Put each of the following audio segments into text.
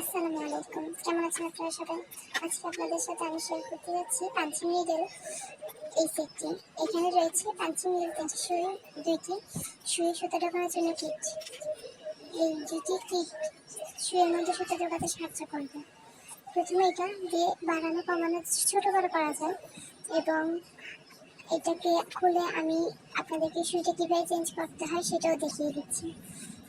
আসসালামু আলাইকুম। কেমন আছেন আপনারা সবাই? আজকে আপনাদের সাথে আমি শেয়ার করতে যাচ্ছি পাঞ্চি মিডল এই সেটটি। এখানে রয়েছে পাঞ্চি মিডল তিনটি সুই দুইটি সুই সুতা ঢোকানোর জন্য কিট এই দুটি কিট সুইয়ের মধ্যে সুতা ঢোকাতে সাহায্য করবে। প্রথমে এটা দিয়ে বাড়ানো কমানো ছোটো বড় করা যায় এবং এটাকে খুলে আমি আপনাদেরকে সুইটা কীভাবে চেঞ্জ করতে হয় সেটাও দেখিয়ে দিচ্ছি।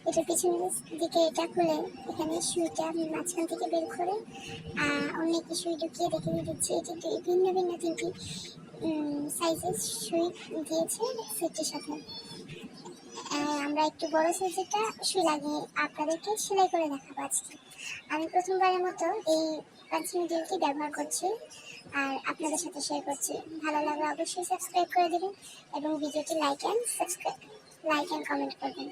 এটা পিছনের দিকে এটা খুলে এখানে সুইটা আমি মাঝখান থেকে বের করে অন্য একটি সুই ঢুকিয়ে দেখিয়ে দিচ্ছি। এটি ভিন্ন ভিন্ন তিনটি সাইজের সুই দিয়েছে সেটির সাথে। আমরা একটু বড় সাইজেরটা সুই লাগিয়ে আপনাদেরকে সেলাই করে দেখাবো আজকে। আমি প্রথমবারের মতো এই পাঁচি মিডিয়ালটি ব্যবহার করছি আর আপনাদের সাথে শেয়ার করছি। ভালো লাগলে অবশ্যই সাবস্ক্রাইব করে দেবেন এবং ভিডিওটি like and subscribe like and comment করবেন।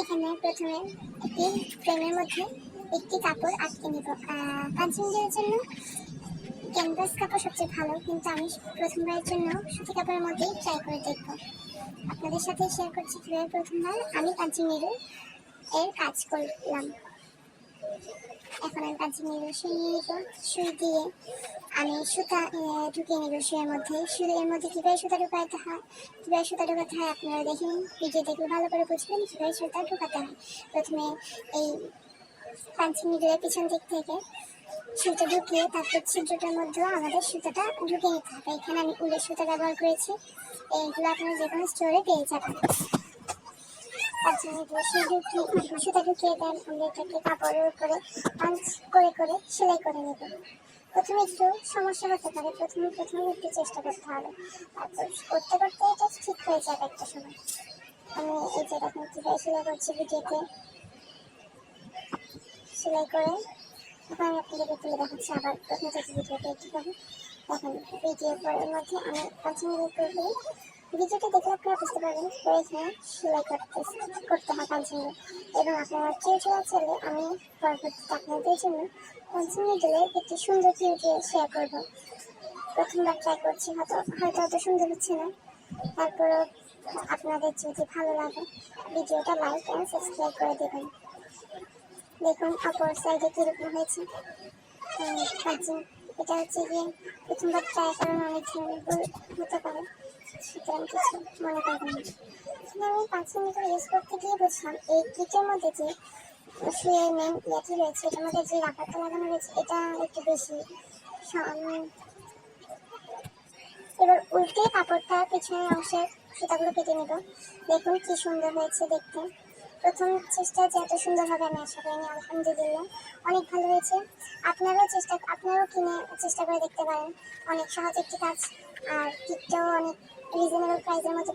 এখানে প্রথমে একটি ফ্রেমের মধ্যে একটি কাপড় আটকে নিব। পাঁচ মিনিটের জন্য ক্যানভাস কাপড় সবচেয়ে ভালো, কিন্তু আমি প্রথমবারের জন্য সুতি কাপড়ের মধ্যেই ট্রাই করে দেখব। আপনাদের সাথে শেয়ার করছি কীভাবে প্রথমবার আমি কাঞ্চিনেরু এর কাজ করলাম। এখন আমি পাঞ্চিং নিডল সুই নিব সুই দিয়ে আমি সুতা ঢুকিয়ে নিব সুইয়ের মধ্যে। সুইয়ের মধ্যে কীভাবে সুতা ঢুকাতে হয়? কীভাবে সুতা ঢুকাতে হয় আপনারা দেখে নিন। ভিডিও দেখলে ভালো করে বুঝবেন কীভাবে সুতা ঢুকাতে হয়। প্রথমে এই পাঞ্চিং নিডলের পিছন দিক থেকে সুতা ঢুকিয়ে তারপর ছিদ্রটার মধ্যেও আমাদের সুতাটা ঢুকিয়ে নিতে হবে। এখানে আমি উলের সুতা ব্যবহার করেছি। এইগুলো আপনারা যে কোনো স্টোরে পেয়ে যাবেন। পাঞ্চিং নিডল সুই ঢুকিয়ে দেন? আমরা এটাকে কাপড়ের উপরে পাঞ্চ করে করে সেলাই করে নেবেন প্রথমে একটু সমস্যা হতে পারে। প্রথমে প্রথমে একটু চেষ্টা করতে হবে। তারপর করতে করতে এটা ঠিক হয়ে যাবে একটা সময়। আমি সেলাই করছি ভিডিওতে। সেলাই করে এখন আমি আপনাদেরকে তুলে দেখাচ্ছি আবার প্রথম থেকে ভিডিওতে কীভাবে দেখেন ভিডিও পরের মধ্যে আমি পাঁচ মিনিট করে ভিডিওটা দেখলে আপনারা বুঝতে পারবেন এখানে সেলাই করতে করতে হয় মিনিট এবং আপনারা টিউটোরিয়াল চাইলে আমি পরবর্তীতে আপনাদের জন্য পাঁচ মিনিটের একটি সুন্দর টিউটোরিয়াল শেয়ার করব। প্রথমবার ট্রাই করছি, হয়তো হয়তো অত সুন্দর হচ্ছে না। তারপরও আপনাদের যদি ভালো লাগে, ভিডিওটা লাইক অ্যান্ড সাবস্ক্রাইব করে দেবেন। দেখুন অপর সাইডে কীরকম হয়েছে? পাঁচিং এটা হচ্ছে গিয়ে প্রথমবার ট্রাই করার অনেক ধরনের ভুল হতে পারে। সুতরাং কিছু মনে করবেন না। আমি পাঁচ মিনিট ইউজ করতে গিয়ে বুঝলাম, এই কিটের মধ্যে যে শুয়ে মেন ইয়েটি রয়েছে, এটার মধ্যে যে রাবারটা লাগানো রয়েছে, এটা একটু বেশি এবার উল্টে কাপড়টা পেছনের অংশের সুতাগুলো কেটে নেব। দেখুন কি সুন্দর হয়েছে দেখতে। প্রথম চেষ্টা যে এত সুন্দর হবে আমি আশা করিনি, আলহামদুলিল্লাহ। অনেক ভালো হয়েছে। আপনারাও চেষ্টা, আপনারাও কিনে চেষ্টা করে দেখতে পারেন। অনেক সহজ একটি কাজ, আর কিটটাও অনেক রিজনেবল প্রাইসের মধ্যে